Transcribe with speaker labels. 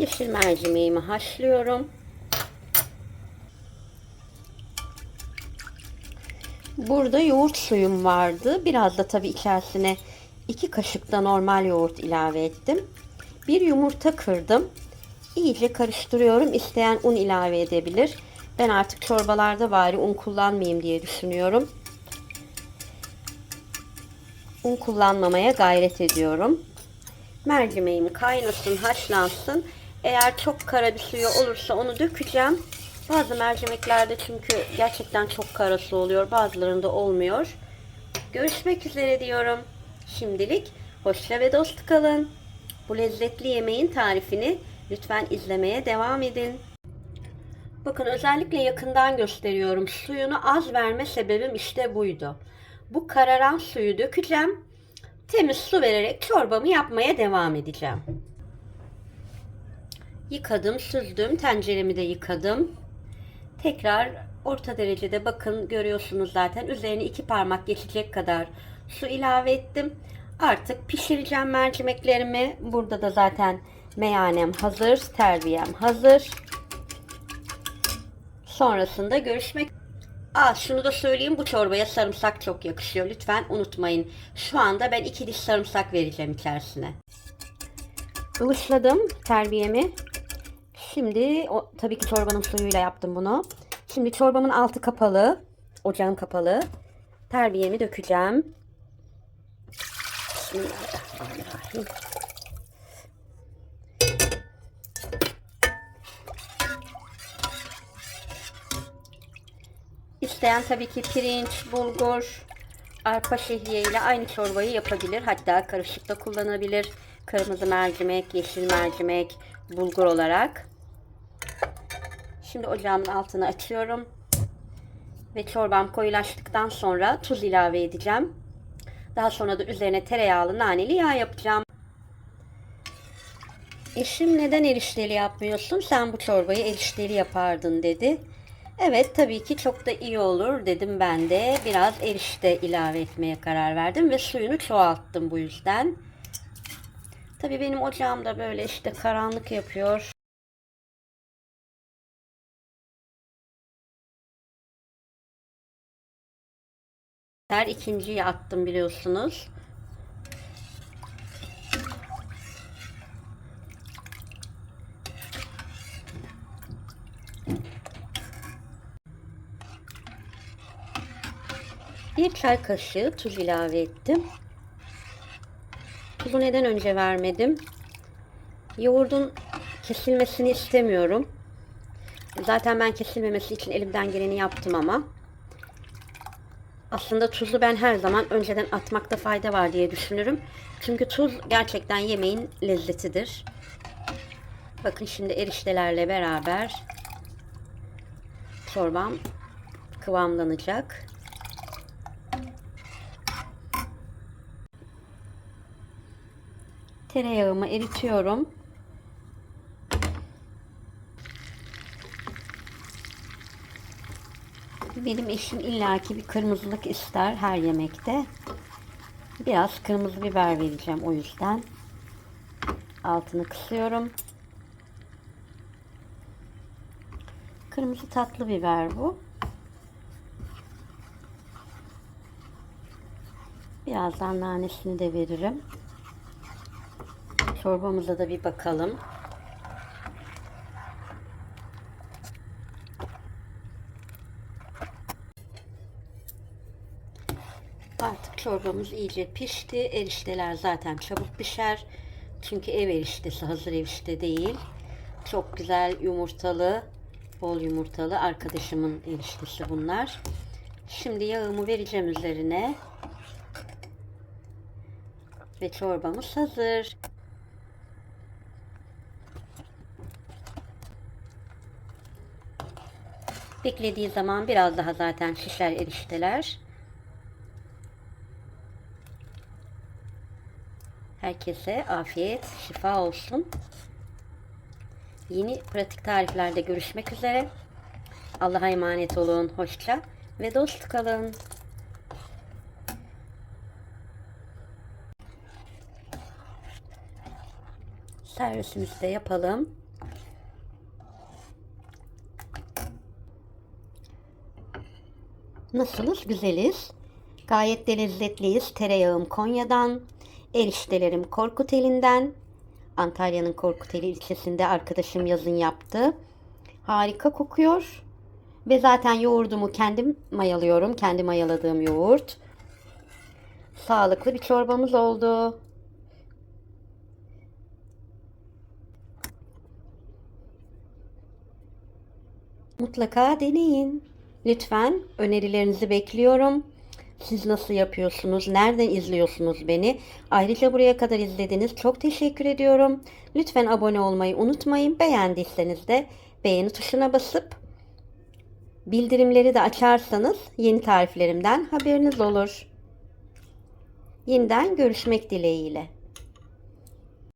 Speaker 1: Yeşil mercimeğimi haşlıyorum. Burada yoğurt suyum vardı. Biraz da tabii içerisine iki kaşık da normal yoğurt ilave ettim. Bir yumurta kırdım. İyice karıştırıyorum. İsteyen un ilave edebilir. Ben artık çorbalarda bari un kullanmayayım diye düşünüyorum. Un kullanmamaya gayret ediyorum. Mercimeğim kaynasın, haşlansın. Eğer çok kara bir suyu olursa onu dökeceğim. Bazı mercimeklerde çünkü gerçekten çok karası oluyor. Bazılarında olmuyor. Görüşmek üzere diyorum. Şimdilik hoşça ve dost kalın. Bu lezzetli yemeğin tarifini lütfen izlemeye devam edin. Bakın özellikle yakından gösteriyorum. Suyunu az verme sebebim işte buydu. Bu kararan suyu dökeceğim. Temiz su vererek çorbamı yapmaya devam edeceğim. Yıkadım, süzdüm. Tenceremi de yıkadım. Tekrar orta derecede bakın görüyorsunuz zaten. Üzerine iki parmak geçecek kadar su ilave ettim. Artık pişireceğim mercimeklerimi. Burada da zaten meyanem hazır, terbiyem hazır. Sonrasında görüşmek Aa, şunu da söyleyeyim bu çorbaya sarımsak çok yakışıyor. Lütfen unutmayın. Şu anda ben iki diş sarımsak vereceğim içerisine. Ilısladım terbiyemi. Şimdi o, tabii ki çorbanın suyuyla yaptım bunu. Şimdi çorbamın altı kapalı. Ocağım kapalı. Terbiyemi dökeceğim. Bismillahirrahmanirrahim. İsteyen tabii ki pirinç, bulgur, arpa şehriye ile aynı çorbayı yapabilir. Hatta karışık da kullanabilir. Kırmızı mercimek, yeşil mercimek, bulgur olarak. Şimdi ocağımın altını açıyorum. Ve çorbam koyulaştıktan sonra tuz ilave edeceğim. Daha sonra da üzerine tereyağlı naneli yağ yapacağım. Eşim neden erişteli yapmıyorsun? Sen bu çorbayı erişteli yapardın dedi. Evet tabii ki çok da iyi olur dedim ben de. Biraz erişte ilave etmeye karar verdim ve suyunu çoğalttım bu yüzden. Tabii benim ocağım da böyle işte karanlık yapıyor. Her ikinciyi attım biliyorsunuz. Bir çay kaşığı tuz ilave ettim. Tuzu neden önce vermedim? Yoğurdun kesilmesini istemiyorum. Zaten ben kesilmemesi için elimden geleni yaptım ama. Aslında tuzu ben her zaman önceden atmakta fayda var diye düşünürüm. Çünkü tuz gerçekten yemeğin lezzetidir. Bakın şimdi eriştelerle beraber çorbam kıvamlanacak. Tereyağımı eritiyorum. Benim eşim illaki bir kırmızılık ister her yemekte. Biraz kırmızı biber vereceğim o yüzden. Altını kısıyorum. Kırmızı tatlı biber bu. Birazdan nanesini de veririm. Çorbamıza da bir bakalım. Artık çorbamız iyice pişti. Erişteler zaten çabuk pişer. Çünkü ev eriştesi hazır erişte değil. Çok güzel yumurtalı, bol yumurtalı arkadaşımın eriştesi bunlar. Şimdi yağımı vereceğim üzerine. Ve çorbamız hazır. Beklediği zaman biraz daha zaten şişer erişteler. Herkese afiyet, şifa olsun. Yeni pratik tariflerde görüşmek üzere. Allah'a emanet olun. Hoşça ve dost kalın. Servisimizi de yapalım. Nasılız? Güzeliz. Gayet de lezzetliyiz. Tereyağım Konya'dan. Eriştelerim Korkuteli'nden. Antalya'nın Korkuteli ilçesinde arkadaşım yazın yaptı. Harika kokuyor. Ve zaten yoğurdumu kendim mayalıyorum. Kendi mayaladığım yoğurt. Sağlıklı bir çorbamız oldu. Mutlaka deneyin. Lütfen önerilerinizi bekliyorum. Siz nasıl yapıyorsunuz? Nereden izliyorsunuz beni? Ayrıca buraya kadar izlediniz. Çok teşekkür ediyorum. Lütfen abone olmayı unutmayın. Beğendiyseniz de beğeni tuşuna basıp bildirimleri de açarsanız yeni tariflerimden haberiniz olur. Yeniden görüşmek dileğiyle.